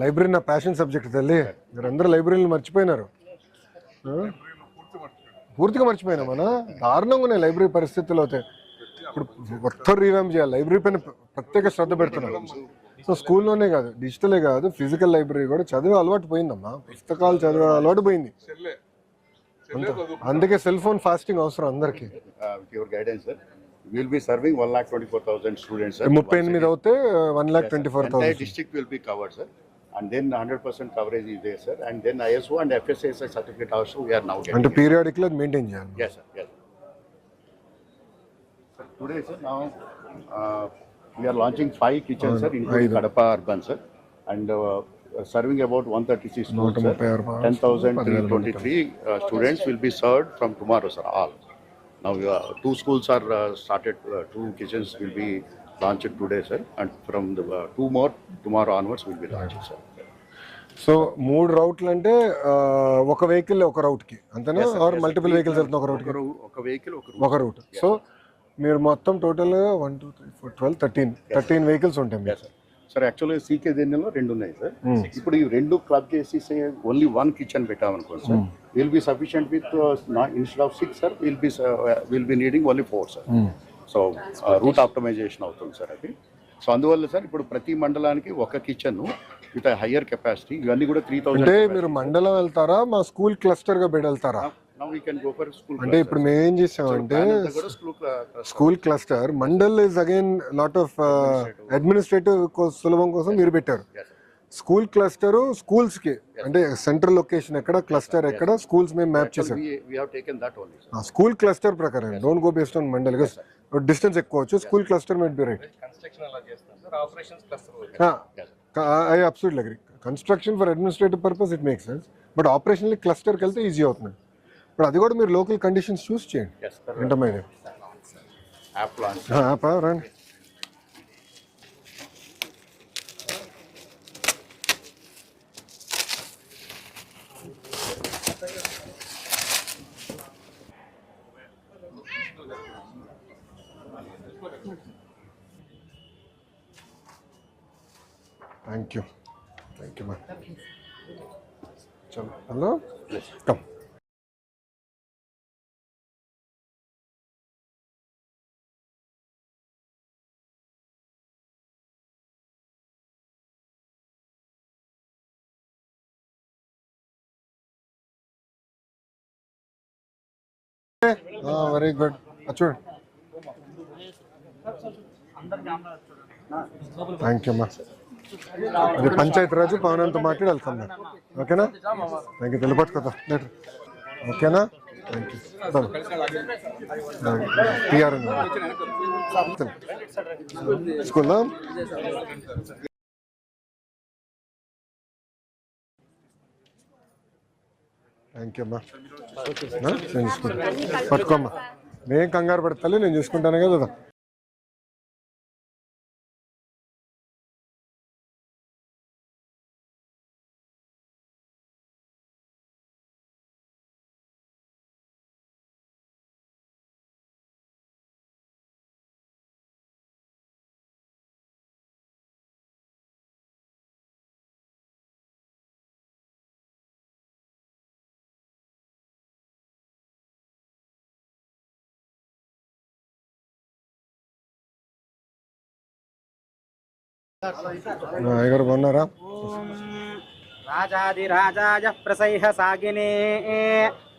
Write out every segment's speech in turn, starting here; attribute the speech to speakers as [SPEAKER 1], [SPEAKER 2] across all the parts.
[SPEAKER 1] Library నా passion subject తల్లి. మీరందరూ లైబ్రరీని మర్చిపోయినారు? పూర్తిగా మర్చిపోయినా మన? దారుణంగా ఉన్నాయి లైబ్రరీ పరిస్థితులు అవుతాయి ఇప్పుడు మొత్తం రీవ్యామ్ చేయాలి. లైబ్రరీ పైన ప్రత్యేక శ్రద్ధ పెడుతున్నాం. సో స్కూల్లోనే కాదు డిజిటలే కాదు ఫిజికల్ లైబ్రరీ కూడా చదివే అలవాటు పోయిందమ్మా. పుస్తకాలు చదివే అలవాటు పోయింది. అందుకే సెల్ ఫోన్ ఫాస్టింగ్ అవసరం అందరికీ.
[SPEAKER 2] Lakh twenty-four thousand students, sir.
[SPEAKER 1] ముప్పై ఎనిమిది అవుతే one lakh
[SPEAKER 2] twenty
[SPEAKER 1] four
[SPEAKER 2] thousand will be covered, sir. and then 100% coverage is there, sir. And then ISO and FSSI certificate also we are now getting.
[SPEAKER 1] And periodically maintain, yeah.
[SPEAKER 2] Yes, sir. Yes. Sir, today, sir, now uh, we are launching five kitchens, uh, sir, including Kadapa Urban, sir, and uh, uh serving about 136
[SPEAKER 1] students.
[SPEAKER 2] sir. 10,323 uh, students will be served from tomorrow, sir. All. Now, uh, two schools are uh, started. Uh, two kitchens will be launched today, sir, and from the uh, two more tomorrow onwards will be launched, sir.
[SPEAKER 1] So మూడు రౌట్లు అంటే ఒక vehicle ఒక రౌట్కి అంతేనా are multiple vehicles వెళ్తున్నా ఒక route
[SPEAKER 2] ఒక vehicle ఒక
[SPEAKER 1] రూట్. సో మీరు మొత్తం total one two three four twelve thirteen. Thirteen vehicles ఉంటాయి
[SPEAKER 2] సార్ యాక్చువల్గా సీకే దేనిలో రెండు ఉన్నాయి సార్ ఇప్పుడు ఈ రెండు క్లబ్ చేసి ఓన్లీ వన్ కిచెన్ పెట్టామనుకోండి sir will be sufficient with instead of six sir will be will be needing only four sir so route optimization అవుతుంది సార్ అది. సో అందువల్ల సార్ ఇప్పుడు ప్రతి మండలానికి ఒక కిచెన్ విత్ హయ్యర్ కెపాసిటీ ఇవన్నీ కూడా త్రీ
[SPEAKER 1] అంటే
[SPEAKER 2] థౌసండ్
[SPEAKER 1] మీరు మండలం వెళ్తారా? మా స్కూల్ క్లస్టర్గా వెళ్తారా అంటే ఇప్పుడు మేము ఏం చేసామంటే school cluster mandal is again lot of administrative సులభం కోసం మీరు పెట్టారు. స్కూల్ క్లస్టర్ స్కూల్స్కి అంటే సెంట్రల్ లొకేషన్ ఎక్కడ క్లస్టర్ ఎక్కడ స్కూల్స్ మేము మ్యాప్ చేసాం స్కూల్ క్లస్టర్ ప్రకారం. Don't go based on mandal. Distance ఎక్కువ వచ్చు
[SPEAKER 3] school cluster might be right
[SPEAKER 1] I absolute agree construction for administrative purpose it make sense but operational క్లస్టర్కి వెళ్తే ఈజీ అవుతుంది. ఇప్పుడు అది కూడా మీరు లోకల్ కండిషన్స్ చూస్ చేయండి.
[SPEAKER 2] Yes sir
[SPEAKER 1] ఏంటమ్మా
[SPEAKER 2] యాప్ లాంచ్
[SPEAKER 1] ఇది రండి thank you thank you ma'am చలో హలో కమ్ వెరీ గుడ్ చూడండి థ్యాంక్ యూ అమ్మా అది పంచాయతీ రాజు పవనంతో మాట్లాడి వెళ్తాం ఓకేనా? థ్యాంక్ యూ తెలిపట్టుకోదా లెటర్ ఓకేనా? థ్యాంక్ యూ టీఆర్ స్కూల్లో థ్యాంక్ యూ అమ్మా. నేను చూసుకుంటాను పట్టుకోమ్మా నేను కంగారు పడతాను నేను చూసుకుంటాను కదా. అయ్యగారు బాగున్నారా
[SPEAKER 4] రాజాదిరాజాయ ప్రసైహ సాగినే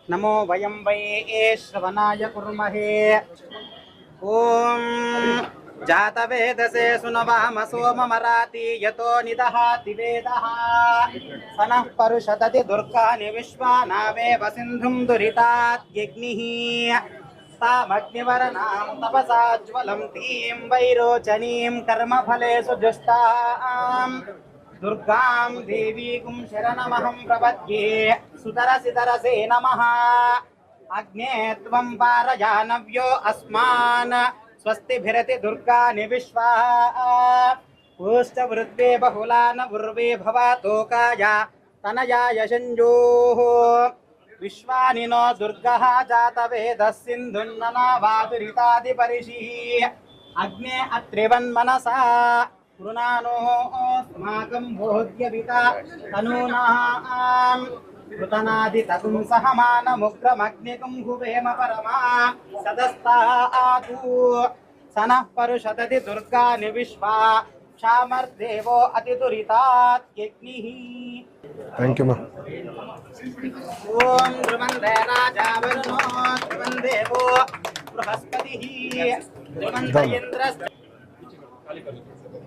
[SPEAKER 4] నమో వయం వై శ్రవణాయ కుర్మహే ఓం జాతవేదసే సునవామ సోమమరాతి యతో నిదహాతి వేదః సనః పరుషతతి దుర్గాని విశ్వానావేవ సింధుం దురితాద్యగ్నిః తామగ్నివరనాం तामग्निवरणां तपसाज्वलं धीं वैरोचनीं कर्मफलेषु जुष्टाम्। दुर्गां देवीकुं शरणमहं प्रपद्ये नमः। अग्ने त्वं अस्मान्। स्वस्तिभिरति बहुला नुर्वे भवा भवतोकाया तनया सञ्जोः विश्वानिनो दुर्गः जातवेदस्सिन्धुन्ननावादुरितादिपरिषिः अग्ने अत्रिवन्मनसा। कृणानोऽस्माकं भोग्यविता तनूनाम्। परमा सदस्ता आतु परुषदति विश्वा क्षामर्देवो अतिदुरितात् यज्ञिः। Thank you ma'am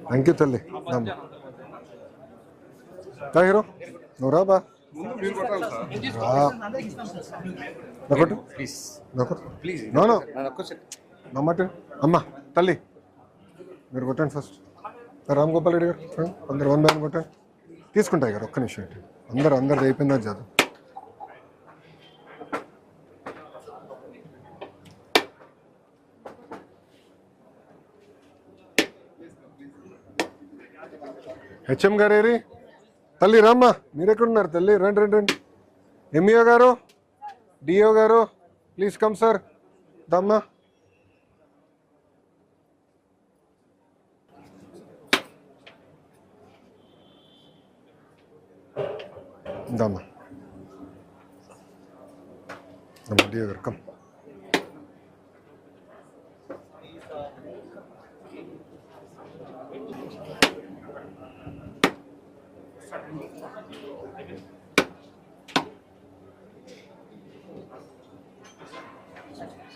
[SPEAKER 1] thank you తల్లి. తాగిరు నువ్వు రాబా నమ్మట అమ్మా తల్లి. మీరు కొట్టండి ఫస్ట్ రామ్ గోపాల్ రెడ్డి గారు. అందరు వన్ బై వన్ కొట్టండి. తీసుకుంటాయి గారు ఒక్క నిమిషం అందరు అందరిది అయిపోయిందా జాదు హెచ్ఎం గారు ఏరి? తల్లి రామ్మా మీరెక్కడున్నారు తల్లి? రండి రండి రండి. ఎంఈఓ గారు? డిఓ గారు? Please come sir. దమ్మా. దమ్మా. దమ్మా డిఓ గారు కమ్.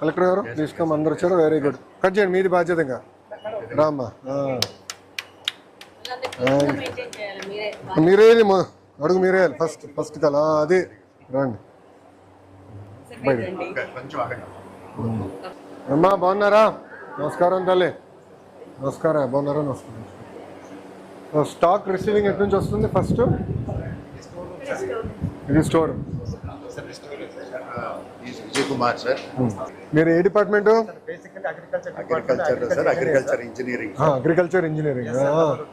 [SPEAKER 1] కలెక్టర్ గారు తీసుకోమ అందరు వచ్చారు. వెరీ గుడ్ కట్ చేయండి మీది బాధ్యత ఇంకా. రామ్మా. ఆ.
[SPEAKER 5] మెయింటైన్ చేయాలి మీరే
[SPEAKER 1] అడుగు మీరే ఫస్ట్ ఫస్ట్ కల అది. రండి. బయట.
[SPEAKER 2] కొంచెం ఆగండి.
[SPEAKER 1] అమ్మా బాగున్నారా? నమస్కారం తల్లి. నమస్కారం బాగున్నారా? నమస్కారం. స్టాక్ రిసీవింగ్ ఎక్కడి నుంచి వస్తుంది ఫస్ట్ ఇది స్టోర్
[SPEAKER 2] విజయ్ కుమార్ సార్
[SPEAKER 1] మీరు ఏ
[SPEAKER 2] department? Agriculture sir agriculture
[SPEAKER 1] engineering agriculture
[SPEAKER 6] engineering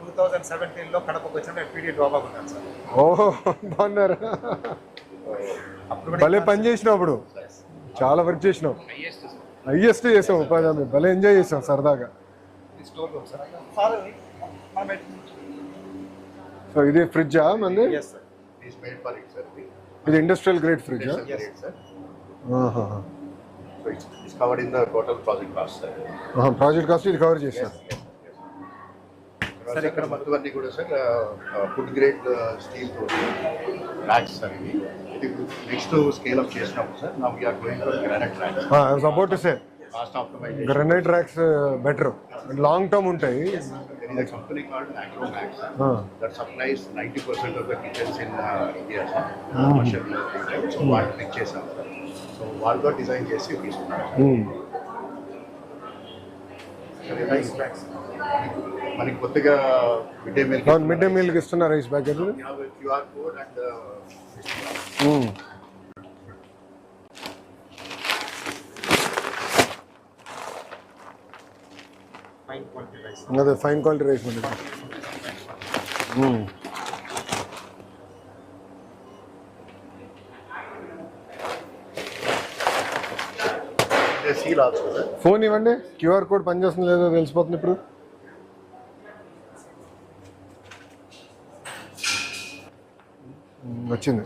[SPEAKER 6] two thousand సెవెంటీన్లో కడపకు వచ్చిన పీడీ డ్రాబా ఉన్నాను సార్
[SPEAKER 1] ఓహో బాగున్నారా. భలే పని చేసినావు అప్పుడు. చాలా వర్క్ చేసినావు. హైయెస్ట్ చేసాం ఉపాధి హామీ భలే ఎంజాయ్ చేసాం సరదాగా.
[SPEAKER 6] స్టోర్ రూమ్ సార్ సార్ మనం
[SPEAKER 1] సో ఇది ఫ్రిడ్జా మంది? ఇది industrial grade
[SPEAKER 2] fridge so it's it's covered in the total project cost sir
[SPEAKER 1] project cost ఇది కవర్ చేశారు
[SPEAKER 2] సార్ ఇక్కడ మొత్తం అన్ని కూడా sir food grade steel racks sir ఇది ఇది నెక్స్ట్ స్కేల్ అప్ చేసినప్పుడు సార్ నా we're going granite racks
[SPEAKER 1] support say
[SPEAKER 2] cost optimisation
[SPEAKER 1] granite racks better long term ఉంటాయి.
[SPEAKER 2] There is a company called Acromax
[SPEAKER 1] Ah.
[SPEAKER 2] that supplies 90% of the kitchens in uh, India, sir. Commercial retail. So వాళ్ళు pick చేసాం sir so వాళ్ళతో design చేసి
[SPEAKER 1] Hmm.
[SPEAKER 2] మనకి కొత్తగా mid day
[SPEAKER 1] meal mid day మీల్కి ఇస్తున్న rice packet
[SPEAKER 2] QR code and
[SPEAKER 6] fine quality rice
[SPEAKER 1] అదే fine quality rice మనకి
[SPEAKER 2] seal రావచ్చు సార్
[SPEAKER 1] ఫోన్ ఇవ్వండి. క్యూఆర్ కోడ్ పనిచేస్తుంది లేదో తెలిసిపోతుంది ఇప్పుడు. వచ్చింది.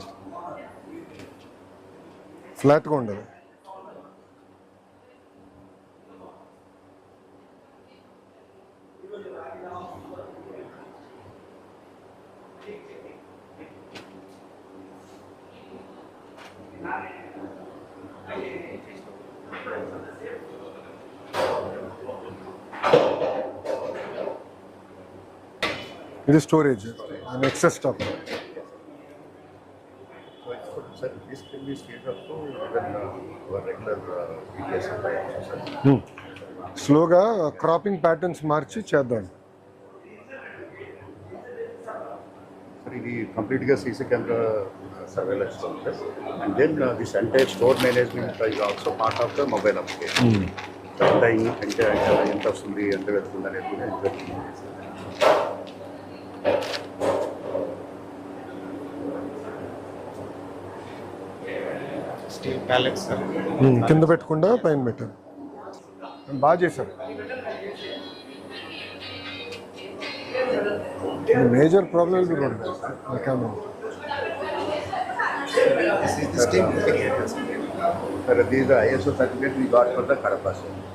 [SPEAKER 1] ఫ్లాట్గా ఉండదు ఇది storage excess stock
[SPEAKER 2] So it's good, sir. This can be scaled up to even uh, our regular uh, BTS supply also, sir.
[SPEAKER 1] స్లోగా క్రాపింగ్ ప్యాటర్న్స్ మార్చి చేద్దాం
[SPEAKER 2] ఇది కంప్లీట్గా సీసీ కెమెరా సర్వేలెన్స్ ఉంటుంది and then this entire store management is also part of the mobile application ఎంత ఎంత వస్తుంది ఎంత వెళ్తుంది అనేది
[SPEAKER 6] స్టీల్ ప్యాలెట్స్ సార్
[SPEAKER 1] కింద పెట్టకుండా పైన పెట్టారు బాగా చేశారు major problem camera
[SPEAKER 6] steel
[SPEAKER 2] Sir, these are ISO certificate we got for the Kadapa, sir.